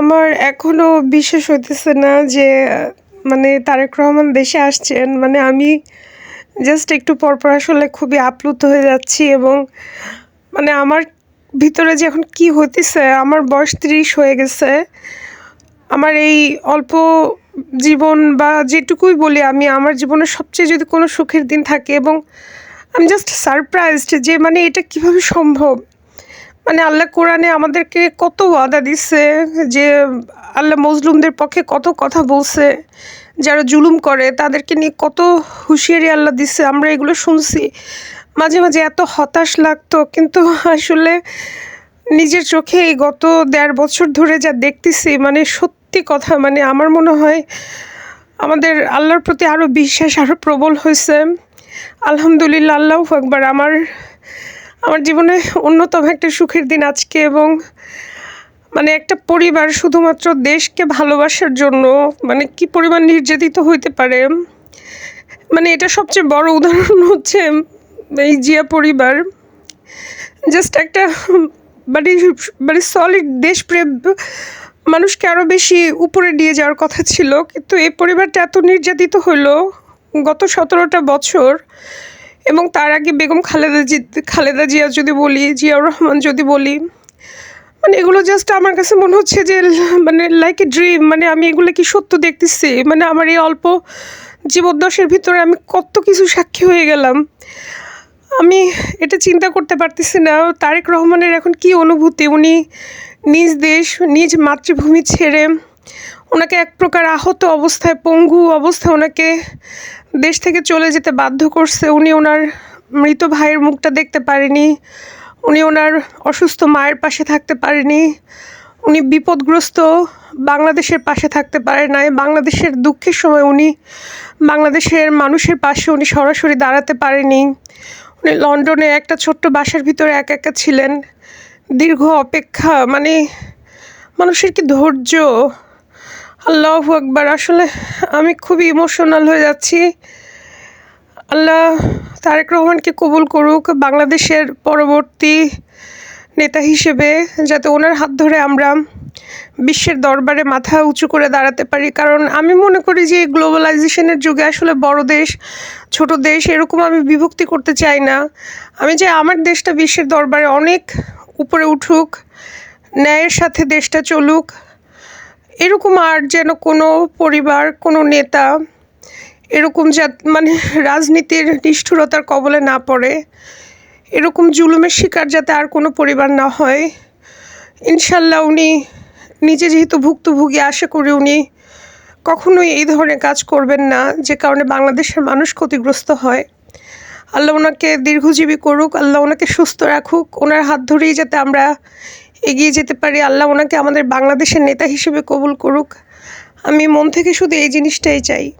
আমার এখনও বিশ্বাস হইতেছে না যে মানে তারেক রহমান দেশে আসছেন। মানে আমি জাস্ট একটু পরপর আসলে খুবই আপ্লুত হয়ে যাচ্ছি এবং মানে আমার ভিতরে যে এখন কী হইতেছে, আমার বয়স ত্রিশ হয়ে গেছে। আমার এই অল্প জীবন বা যেটুকুই বলি আমি, আমার জীবনের সবচেয়ে যদি কোনো সুখের দিন থাকে এবং, আমি জাস্ট সারপ্রাইজড যে মানে এটা কীভাবে সম্ভব? মানে আল্লাহ কোরআনে আমাদেরকে কত ওয়াদা দিচ্ছে যে আল্লাহ মজলুমদের পক্ষে কত কথা বলছে, যারা জুলুম করে তাদেরকে নিয়ে কত হুঁশিয়ারি আল্লাহ দিচ্ছে আমরা এগুলো শুনছি। মাঝে মাঝে এত হতাশ লাগতো, কিন্তু আসলে নিজের চোখে এই গত দেড় বছর ধরে যা দেখতেছি মানে সত্যি কথা মানে আমার মনে হয় আমাদের আল্লাহর প্রতি আরও বিশ্বাস আরও প্রবল হয়েছে। আলহামদুলিল্লাহ, আল্লাহ একবার আমার আমার জীবনে অন্যতম একটা সুখের দিন আজকে এবং মানে একটা পরিবার শুধুমাত্র দেশকে ভালোবাসার জন্য মানে কি পরিমাণ নির্যাতিত হইতে পারে? মানে এটা সবচেয়ে বড় উদাহরণ হচ্ছে এই জিয়া পরিবার। জাস্ট একটা মানে মানে সলিড দেশপ্রেম মানুষকে আরও বেশি উপরে নিয়ে যাওয়ার কথা ছিল। কিন্তু এই পরিবারটা এত নির্যাতিত হলো গত সতেরোটা বছর। এবং তার আগে বেগম খালেদা জি, খালেদা জিয়া যদি বলি, জিয়াউর রহমান যদি বলি মানে এগুলো জাস্ট আমার কাছে মনে হচ্ছে যে মানে লাইক এ ড্রিম মানে আমি এগুলো কি সত্য দেখতেছি? মানে আমার এই অল্প জীবদ্দশের ভিতরে আমি কত কিছু সাক্ষী হয়ে গেলাম। আমি এটা চিন্তা করতে পারতেছি না। তারেক রহমানের এখন কি অনুভূতি? উনি নিজ দেশ, নিজ মাতৃভূমি ছেড়ে ওনাকে এক প্রকার আহত অবস্থায়, পঙ্গু অবস্থায় ওনাকে দেশ থেকে চলে যেতে বাধ্য করছে। উনি ওনার মৃত ভাইয়ের মুখটা দেখতে পারেনি। উনি ওনার অসুস্থ মায়ের পাশে থাকতে পারেনি। উনি বিপদগ্রস্ত বাংলাদেশের পাশে থাকতে পারে নাই। বাংলাদেশের দুঃখের সময় উনি বাংলাদেশের মানুষের পাশে উনি সরাসরি দাঁড়াতে পারেনি। উনি লন্ডনে একটা ছোট্ট বাসার ভিতরে একা একা ছিলেন। দীর্ঘ অপেক্ষা মানে মানুষের কি ধৈর্য? আল্লাহ একবার আসলে আমি খুবই ইমোশনাল হয়ে যাচ্ছি। আল্লাহ তারেক রহমানকে কবুল করুক বাংলাদেশের পরবর্তী নেতা হিসেবে, যাতে ওনার হাত ধরে আমরা বিশ্বের দরবারে মাথা উঁচু করে দাঁড়াতে পারি। কারণ আমি মনে করি যে গ্লোবালাইজেশনের যুগে আসলে বড় দেশ, ছোট দেশ, এরকম আমি বিভক্তি করতে চাই না। আমি চাই আমার দেশটা বিশ্বের দরবারে অনেক উপরে উঠুক, ন্যায়ের সাথে দেশটা চলুক এরকম আর যেন কোনো পরিবার, কোনো নেতা এরকম যা মানে রাজনীতির নিষ্ঠুরতার কবলে না পড়ে, এরকম জুলুমের শিকার যাতে আর কোনো পরিবার না হয়, ইনশাল্লাহ উনি নিজে যেহেতু ভুক্তভোগী, আশা করি উনি কখনোই এই ধরনের কাজ করবেন না, যে কারণে বাংলাদেশের মানুষ ক্ষতিগ্রস্ত হয়। আল্লাহ ওনাকে দীর্ঘজীবী করুক, আল্লাহ ওনাকে সুস্থ রাখুক, ওনার হাত ধরেই যাতে আমরা এগিয়ে যেতে পারি, আল্লাহ ওনাকে আমাদের বাংলাদেশের নেতা হিসেবে কবুল করুক। আমি মন থেকে শুধু এই জিনিসটাই চাই।